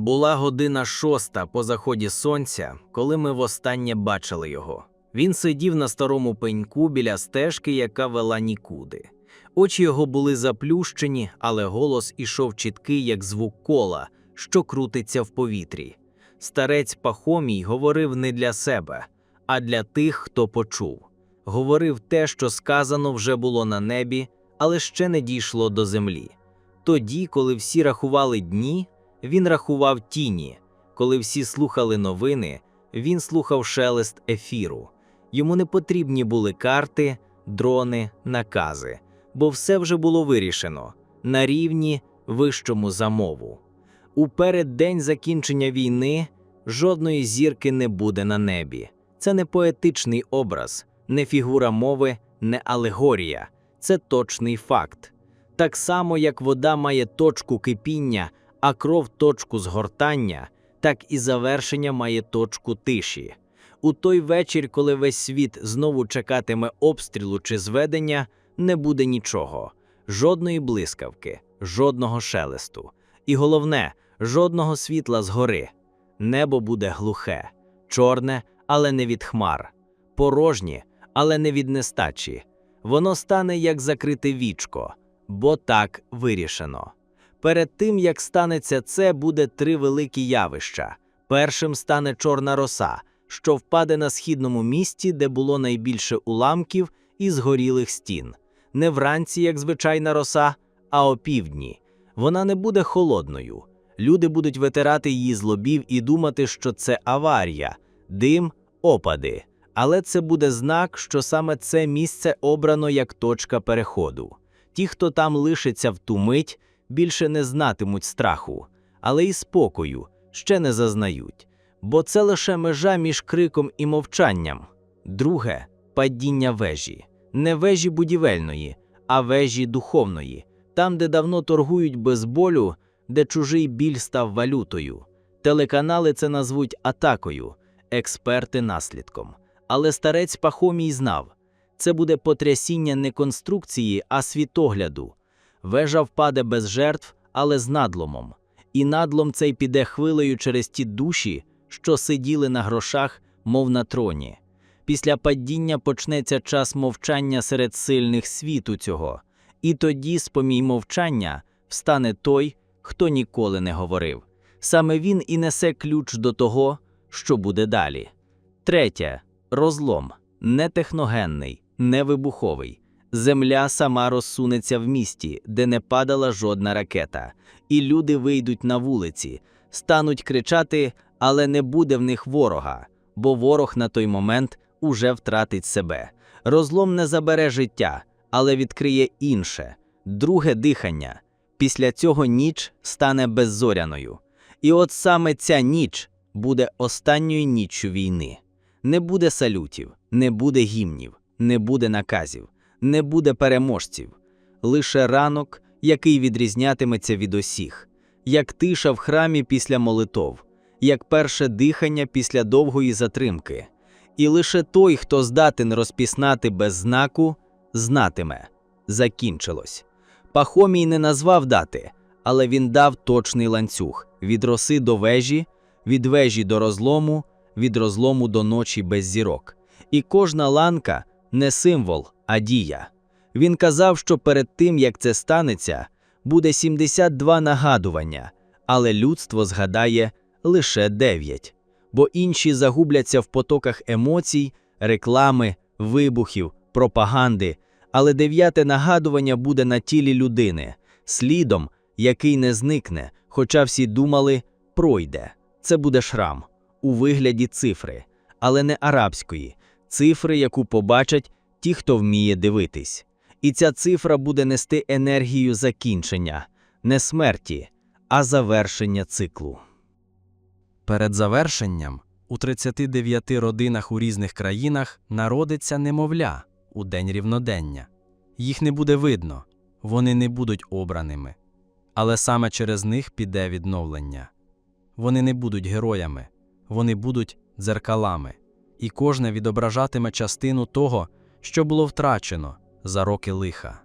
Була година шоста по заході сонця, коли ми востаннє бачили його. Він сидів на старому пеньку біля стежки, яка вела нікуди. Очі його були заплющені, але голос ішов чіткий, як звук кола, що крутиться в повітрі. Старець Пахомій говорив не для себе, а для тих, хто почув. Говорив те, що сказано вже було на небі, але ще не дійшло до землі. Тоді, коли всі рахували дні, він рахував тіні. Коли всі слухали новини, він слухав шелест ефіру. Йому не потрібні були карти, дрони, накази, бо все вже було вирішено на рівні вищому за мову. У переддень закінчення війни жодної зірки не буде на небі. Це не поетичний образ, не фігура мови, не алегорія. Це точний факт. Так само, як вода має точку кипіння, а кров точку згортання, так і завершення має точку тиші. У той вечір, коли весь світ знову чекатиме обстрілу чи зведення, не буде нічого, жодної блискавки, жодного шелесту. І головне, жодного світла згори. Небо буде глухе, чорне, але не від хмар, порожнє, але не від нестачі. Воно стане як закрите вічко, бо так вирішено. Перед тим, як станеться це, буде три великі явища. Першим стане чорна роса, що впаде на східному місті, де було найбільше уламків і згорілих стін. Не вранці, як звичайна роса, а опівдні. Вона не буде холодною. Люди будуть витирати її з лобів і думати, що це аварія, дим, опади. Але це буде знак, що саме це місце обрано як точка переходу. Ті, хто там лишиться в ту мить, більше не знатимуть страху, але і спокою ще не зазнають, бо це лише межа між криком і мовчанням. Друге падіння вежі, не вежі будівельної, а вежі духовної, там, де давно торгують без болю, де чужий біль став валютою. Телеканали це назвуть атакою, експерти наслідком. Але старець Пахомій знав це буде потрясіння не конструкції, а світогляду. Вежа впаде без жертв, але з надломом. І надлом цей піде хвилею через ті душі, що сиділи на грошах, мов на троні. Після падіння почнеться час мовчання серед сильних світу цього, і тоді, з помій мовчання, встане той, хто ніколи не говорив. Саме він і несе ключ до того, що буде далі. Третє розлом не техногенний, не вибуховий. Земля сама розсунеться в місті, де не падала жодна ракета, і люди вийдуть на вулиці, стануть кричати, але не буде в них ворога, бо ворог на той момент уже втратить себе. Розлом не забере життя, але відкриє інше, друге дихання. Після цього ніч стане беззоряною. І от саме ця ніч буде останньою ніччю війни. Не буде салютів, не буде гімнів, не буде наказів, не буде переможців. Лише ранок, який відрізнятиметься від усіх, як тиша в храмі після молитов, як перше дихання після довгої затримки. І лише той, хто здатен розпізнати без знаку, знатиме закінчилось. Пахомій не назвав дати, але він дав точний ланцюг від роси до вежі, від вежі до розлому, від розлому до ночі без зірок. І кожна ланка не символ, а дія. Він казав, що перед тим, як це станеться, буде 72 нагадування, але людство згадає лише 9, бо інші загубляться в потоках емоцій, реклами, вибухів, пропаганди. Але дев'яте нагадування буде на тілі людини, слідом, який не зникне, хоча всі думали, пройде. Це буде шрам у вигляді цифри, але не арабської, цифри, яку побачать ті, хто вміє дивитись. І ця цифра буде нести енергію закінчення, не смерті, а завершення циклу. Перед завершенням у 39 родинах у різних країнах народиться немовля у день рівнодення. Їх не буде видно, вони не будуть обраними. Але саме через них піде відновлення. Вони не будуть героями, вони будуть дзеркалами, і кожне відображатиме частину того, що було втрачено за роки лиха.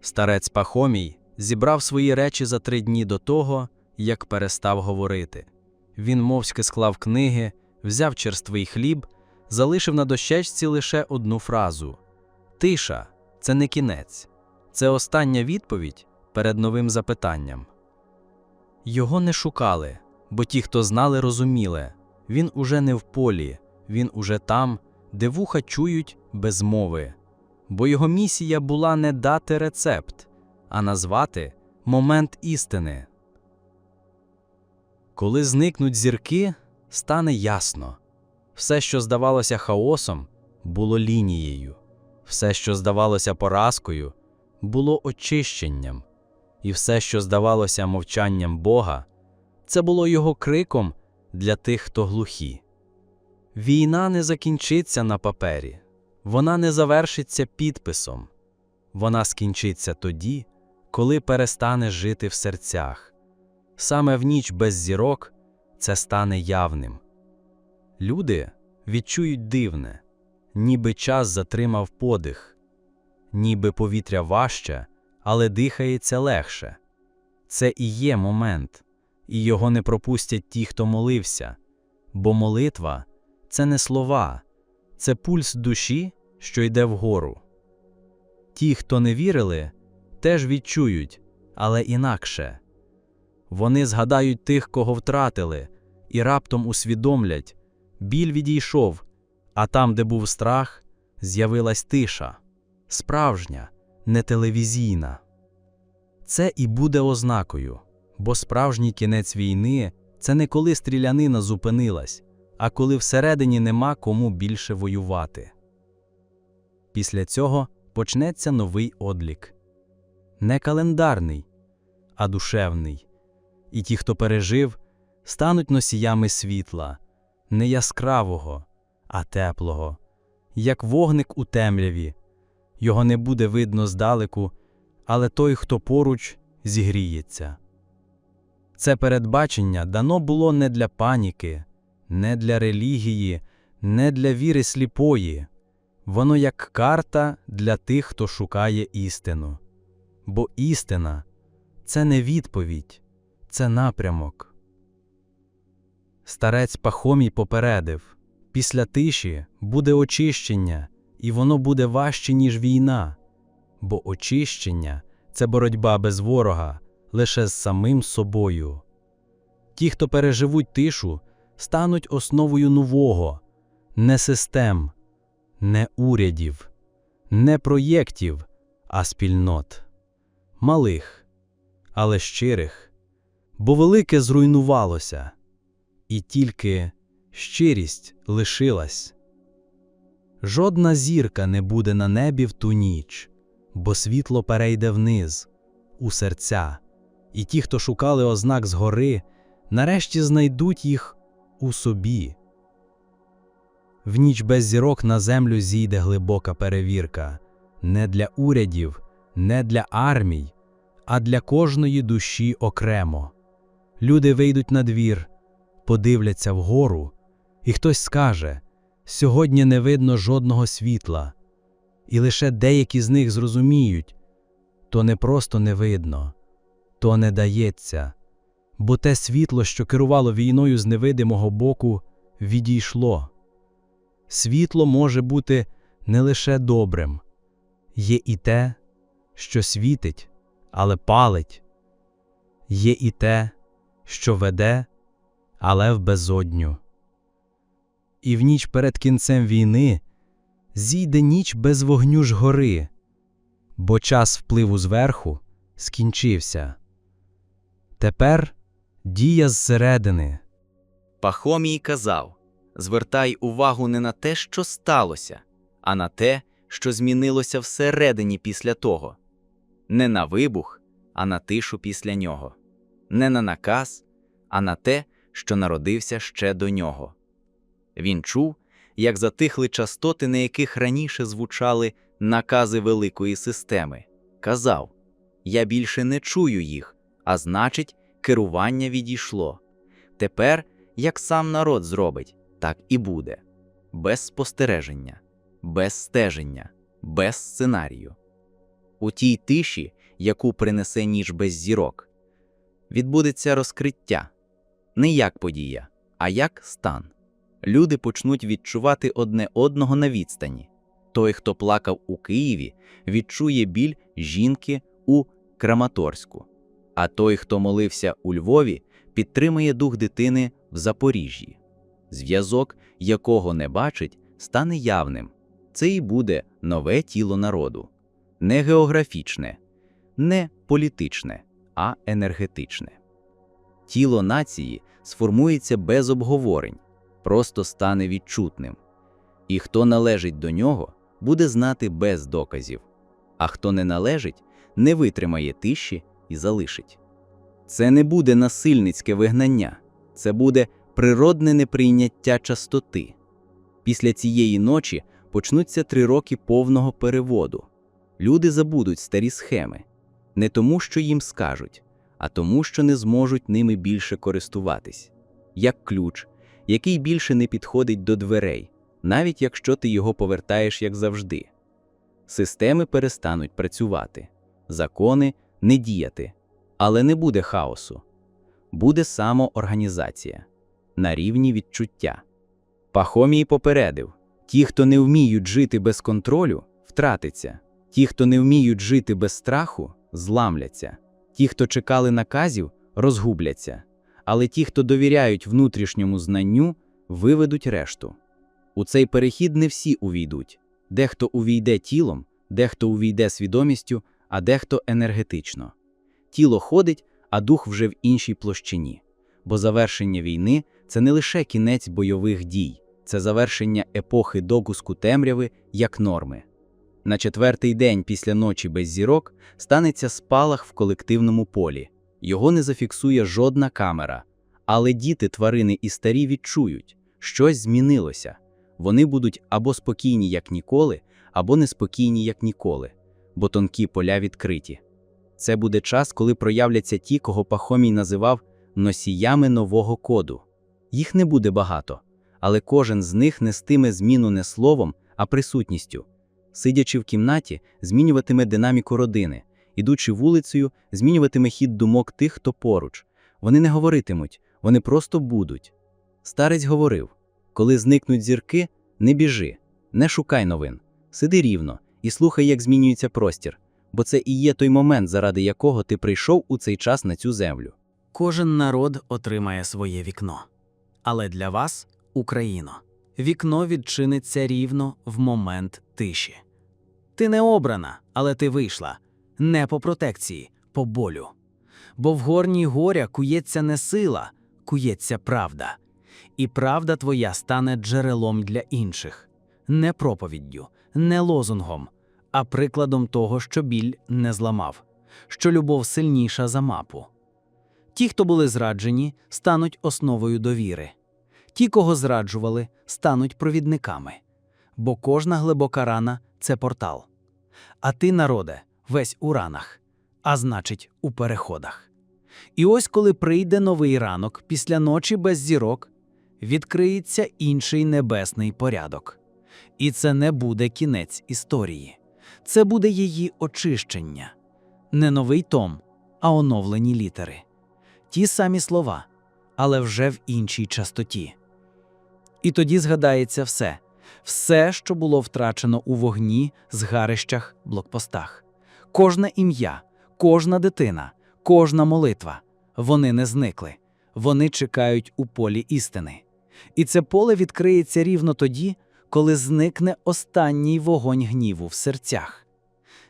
Старець Пахомій зібрав свої речі за три дні до того, як перестав говорити. Він мовчки склав книги, взяв черствий хліб, залишив на дощечці лише одну фразу: Тиша це не кінець, це остання відповідь перед новим запитанням. Його не шукали, бо ті, хто знали, розуміли він уже не в полі, він уже там, де вуха чують без мови. Бо його місія була не дати рецепт, а назвати момент істини. Коли зникнуть зірки, стане ясно. Все, що здавалося хаосом, було лінією, все, що здавалося поразкою, було очищенням, і все, що здавалося мовчанням Бога, це було його криком для тих, хто глухі. Війна не закінчиться на папері, вона не завершиться підписом, вона скінчиться тоді, коли перестане жити в серцях. Саме в ніч без зірок це стане явним. Люди відчують дивне, ніби час затримав подих, ніби повітря важче, але дихається легше. Це і є момент, і його не пропустять ті, хто молився, бо молитва це не слова, це пульс душі, що йде вгору. Ті, хто не вірили, теж відчують, але інакше. Вони згадають тих, кого втратили, і раптом усвідомлять біль відійшов, а там, де був страх, з'явилась тиша справжня, не телевізійна. Це і буде ознакою, бо справжній кінець війни це не коли стрілянина зупинилась, а коли всередині нема кому більше воювати. Після цього почнеться новий одлік не календарний, а душевний. І ті, хто пережив, стануть носіями світла, не яскравого, а теплого, як вогник у темряві. Його не буде видно здалеку, але той, хто поруч, зігріється. Це передбачення дано було не для паніки, не для релігії, не для віри сліпої. Воно як карта для тих, хто шукає істину. Бо істина це не відповідь, це напрямок. Старець Пахомій попередив після тиші буде очищення, і воно буде важче, ніж війна, бо очищення це боротьба без ворога лише з самим собою. Ті, хто переживуть тишу, стануть основою нового, не систем, не урядів, не проєктів, а спільнот, малих, але щирих, бо велике зруйнувалося, і тільки щирість лишилась. Жодна зірка не буде на небі в ту ніч, бо світло перейде вниз, у серця, і ті, хто шукали ознак згори, нарешті знайдуть їх у собі. В ніч без зірок на землю зійде глибока перевірка не для урядів, не для армій, а для кожної душі окремо. Люди вийдуть на двір, подивляться вгору, і хтось скаже сьогодні не видно жодного світла, і лише деякі з них зрозуміють то не просто не видно, то не дається, бо те світло, що керувало війною з невидимого боку, відійшло. Світло може бути не лише добрим, є і те, що світить, але палить, є і те, що веде, але в безодню. І в ніч перед кінцем війни зійде ніч без вогню ж гори, бо час впливу зверху скінчився. Тепер дія зсередини. Пахомій казав звертай увагу не на те, що сталося, а на те, що змінилося всередині після того, не на вибух, а на тишу після нього, не на наказ, а на те, що народився ще до нього. Він чув, як затихли частоти, на яких раніше звучали накази великої системи. Казав: Я більше не чую їх, а значить, керування відійшло. Тепер, як сам народ зробить, так і буде. Без спостереження, без стеження, без сценарію. У тій тиші, яку принесе ніч без зірок, Відбудеться розкриття. Не як подія, а як стан. Люди почнуть відчувати одне одного на відстані. Той, хто плакав у Києві, відчує біль жінки у Краматорську, а той, хто молився у Львові, підтримує дух дитини в Запоріжжі. Зв'язок, якого не бачить, стане явним. Це і буде нове тіло народу. Не географічне, не політичне, а енергетичне. Тіло нації сформується без обговорень, просто стане відчутним. І хто належить до нього, буде знати без доказів, а хто не належить, не витримає тиші і залишить. Це не буде насильницьке вигнання, це буде природне неприйняття частоти. Після цієї ночі почнуться три роки повного переводу. Люди забудуть старі схеми не тому, що їм скажуть, а тому, що не зможуть ними більше користуватись, як ключ, який більше не підходить до дверей, навіть якщо ти його повертаєш як завжди. Системи перестануть працювати, закони не діяти, але не буде хаосу. Буде самоорганізація на рівні відчуття. Пахомій попередив: ті, хто не вміють жити без контролю, втратиться, ті, хто не вміють жити без страху, зламляться, ті, хто чекали наказів, розгубляться, але ті, хто довіряють внутрішньому знанню, виведуть решту. У цей перехід не всі увійдуть. Дехто увійде тілом, дехто увійде свідомістю, а дехто енергетично. Тіло ходить, а дух вже в іншій площині. Бо завершення війни це не лише кінець бойових дій, це завершення епохи докуску темряви як норми. На четвертий день після ночі без зірок станеться спалах в колективному полі. Його не зафіксує жодна камера. Але діти, тварини і старі відчують, щось змінилося. Вони будуть або спокійні, як ніколи, або неспокійні, як ніколи, бо тонкі поля відкриті. Це буде час, коли проявляться ті, кого Пахомій називав носіями нового коду. Їх не буде багато, але кожен з них нестиме зміну не словом, а присутністю. Сидячи в кімнаті, змінюватиме динаміку родини, ідучи вулицею, змінюватиме хід думок тих, хто поруч. Вони не говоритимуть, вони просто будуть. Старець говорив: коли зникнуть зірки, не біжи, не шукай новин, сиди рівно і слухай, як змінюється простір, бо це і є той момент, заради якого ти прийшов у цей час на цю землю. Кожен народ отримає своє вікно. Але для вас, Україно, вікно відчиниться рівно в момент тиші. Ти не обрана, але ти вийшла. Не по протекції, по болю. Бо в горній горя кується не сила, кується правда. І правда твоя стане джерелом для інших, не проповіддю, не лозунгом, а прикладом того, що біль не зламав, що любов сильніша за мапу. Ті, хто були зраджені, стануть основою довіри. Ті, кого зраджували, стануть провідниками. Бо кожна глибока рана це портал. А ти, народе, весь у ранах, а значить, у переходах. І ось коли прийде новий ранок після ночі без зірок, відкриється інший небесний порядок. І це не буде кінець історії, це буде її очищення. Не новий том, а оновлені літери. Ті самі слова, але вже в іншій частоті. І тоді згадається все, все, що було втрачено у вогні, згарищах, блокпостах. Кожне ім'я, кожна дитина, кожна молитва. Вони не зникли, вони чекають у полі істини. І це поле відкриється рівно тоді, коли зникне останній вогонь гніву в серцях.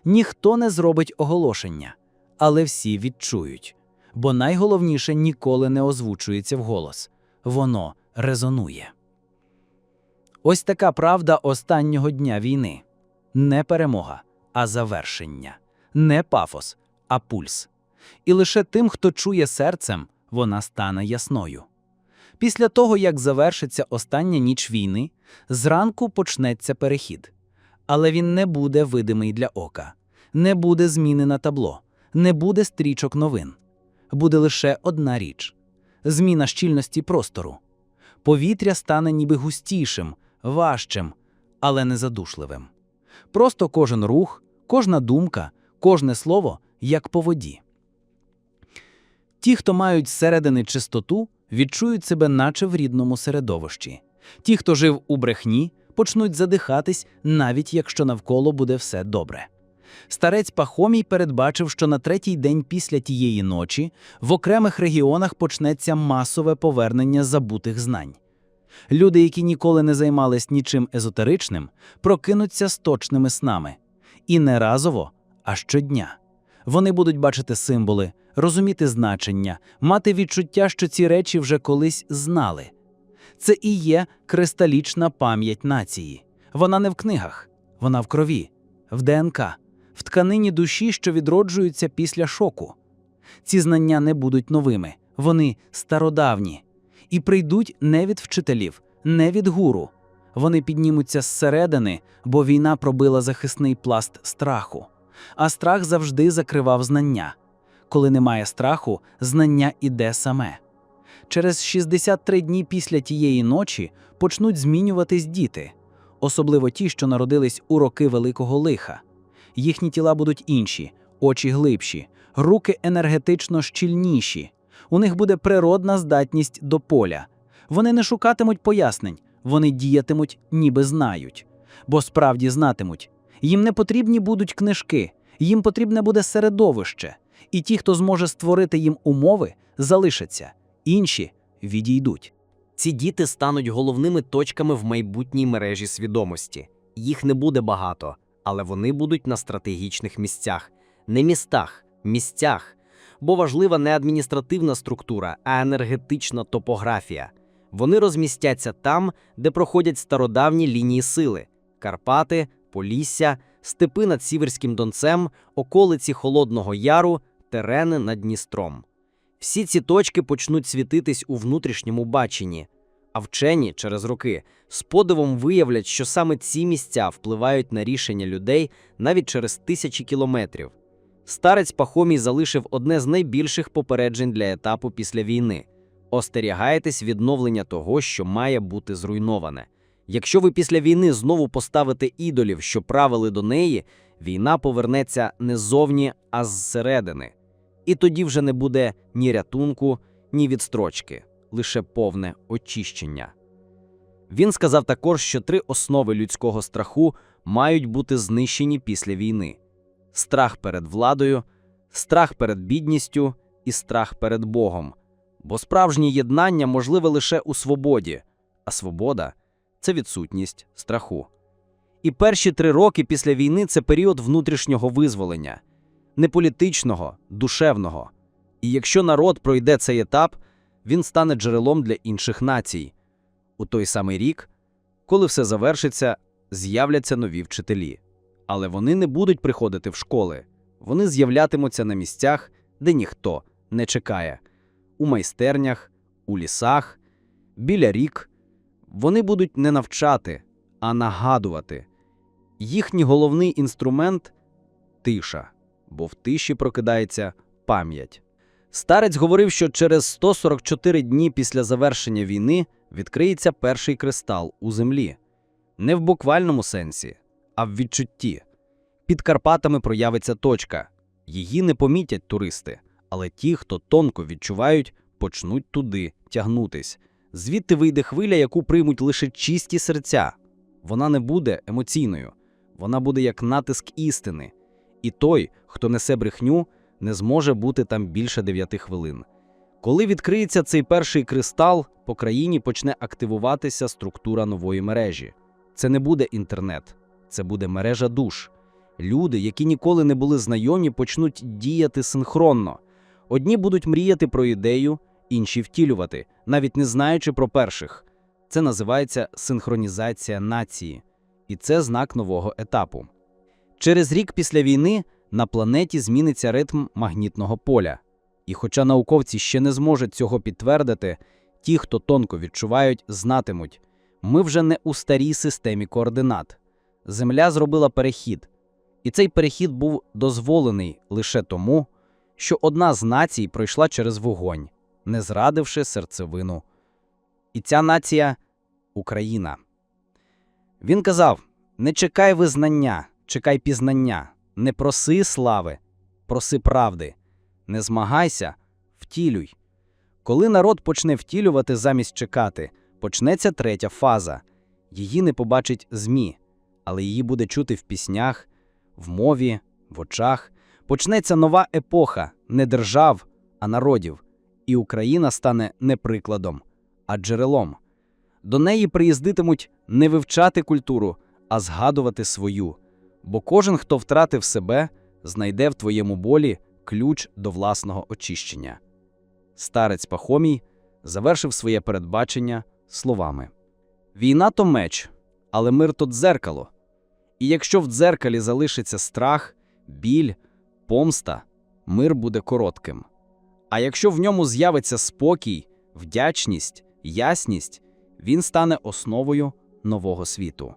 Ніхто не зробить оголошення, але всі відчують, бо найголовніше ніколи не озвучується вголос воно резонує. Ось така правда останнього дня війни не перемога, а завершення, не пафос, а пульс. І лише тим, хто чує серцем, вона стане ясною. Після того, як завершиться остання ніч війни, зранку почнеться перехід. Але він не буде видимий для ока, не буде зміни на табло, не буде стрічок новин. Буде лише одна річ зміна щільності простору. Повітря стане ніби густішим, важчим, але не задушливим. Просто кожен рух, кожна думка, кожне слово як по воді. Ті, хто мають зсередини чистоту, відчують себе наче в рідному середовищі. Ті, хто жив у брехні, почнуть задихатись, навіть якщо навколо буде все добре. Старець Пахомій передбачив, що на третій день після тієї ночі в окремих регіонах почнеться масове повернення забутих знань. Люди, які ніколи не займались нічим езотеричним, прокинуться з точними снами. І не разово, а щодня. Вони будуть бачити символи, розуміти значення, мати відчуття, що ці речі вже колись знали. Це і є кристалічна пам'ять нації. Вона не в книгах, вона в крові, в ДНК, в тканині душі, що відроджуються після шоку. Ці знання не будуть новими, вони стародавні. І прийдуть не від вчителів, не від гуру. Вони піднімуться зсередини, бо війна пробила захисний пласт страху. А страх завжди закривав знання. Коли немає страху, знання іде саме. Через 63 дні після тієї ночі почнуть змінюватись діти, особливо ті, що народились у роки великого лиха. Їхні тіла будуть інші, очі глибші, руки енергетично щільніші. У них буде природна здатність до поля. Вони не шукатимуть пояснень, вони діятимуть, ніби знають. Бо справді знатимуть. Їм не потрібні будуть книжки, їм потрібне буде середовище. І ті, хто зможе створити їм умови, залишаться, інші відійдуть. Ці діти стануть головними точками в майбутній мережі свідомості. Їх не буде багато, але вони будуть на стратегічних місцях. Не містах, місцях. Бо важлива не адміністративна структура, а енергетична топографія. Вони розмістяться там, де проходять стародавні лінії сили: Карпати, Полісся, степи над Сіверським Донцем, околиці Холодного Яру, терени над Дністром. Всі ці точки почнуть світитись у внутрішньому баченні, а вчені через роки з подивом виявлять, що саме ці місця впливають на рішення людей навіть через тисячі кілометрів. Старець Пахомій залишив одне з найбільших попереджень для етапу після війни: остерігайтесь відновлення того, що має бути зруйноване. Якщо ви після війни знову поставите ідолів, що правили до неї, війна повернеться не ззовні, а зсередини. І тоді вже не буде ні рятунку, ні відстрочки, лише повне очищення. Він сказав також, що три основи людського страху мають бути знищені після війни: страх перед владою, страх перед бідністю і страх перед Богом. Бо справжнє єднання можливе лише у свободі, а свобода це відсутність страху. І перші три роки після війни це період внутрішнього визволення не політичного, душевного. І якщо народ пройде цей етап, він стане джерелом для інших націй. У той самий рік, коли все завершиться, з'являться нові вчителі. Але вони не будуть приходити в школи, вони з'являтимуться на місцях, де ніхто не чекає у майстернях, у лісах, біля рік. Вони будуть не навчати, а нагадувати. Їхній головний інструмент тиша бо в тиші прокидається пам'ять. Старець говорив, що через 144 дні після завершення війни відкриється перший кристал у землі. Не в буквальному сенсі, а в відчутті. Під Карпатами проявиться точка. Її не помітять туристи, але ті, хто тонко відчувають, почнуть туди тягнутись. Звідти вийде хвиля, яку приймуть лише чисті серця. Вона не буде емоційною, вона буде як натиск істини. І той, хто несе брехню, не зможе бути там більше 9 хвилин. Коли відкриється цей перший кристал, по країні почне активуватися структура нової мережі. Це не буде інтернет, це буде мережа душ. Люди, які ніколи не були знайомі, почнуть діяти синхронно. Одні будуть мріяти про ідею, інші втілювати, навіть не знаючи про перших. Це називається синхронізація нації, і це знак нового етапу. Через рік після війни на планеті зміниться ритм магнітного поля. І хоча науковці ще не зможуть цього підтвердити, ті, хто тонко відчувають, знатимуть, ми вже не у старій системі координат. Земля зробила перехід, і цей перехід був дозволений лише тому, що одна з націй пройшла через вогонь, не зрадивши серцевину. І ця нація Україна. Він казав: не чекай визнання, чекай пізнання, не проси слави, проси правди, не змагайся, Втілюй. Коли народ почне втілювати замість чекати, почнеться третя фаза. Її не побачить ЗМІ, але її буде чути в піснях, в мові, в очах. Почнеться нова епоха не держав, а народів. І Україна стане не прикладом, а джерелом. До неї приїздитимуть не вивчати культуру, а згадувати свою. Бо кожен, хто втратив себе, знайде в твоєму болі ключ до власного очищення. Старець Пахомій завершив своє передбачення словами: Війна то меч, але мир то дзеркало. І якщо в дзеркалі залишиться страх, біль, помста, мир буде коротким. А якщо в ньому з'явиться спокій, вдячність, ясність, він стане основою нового світу.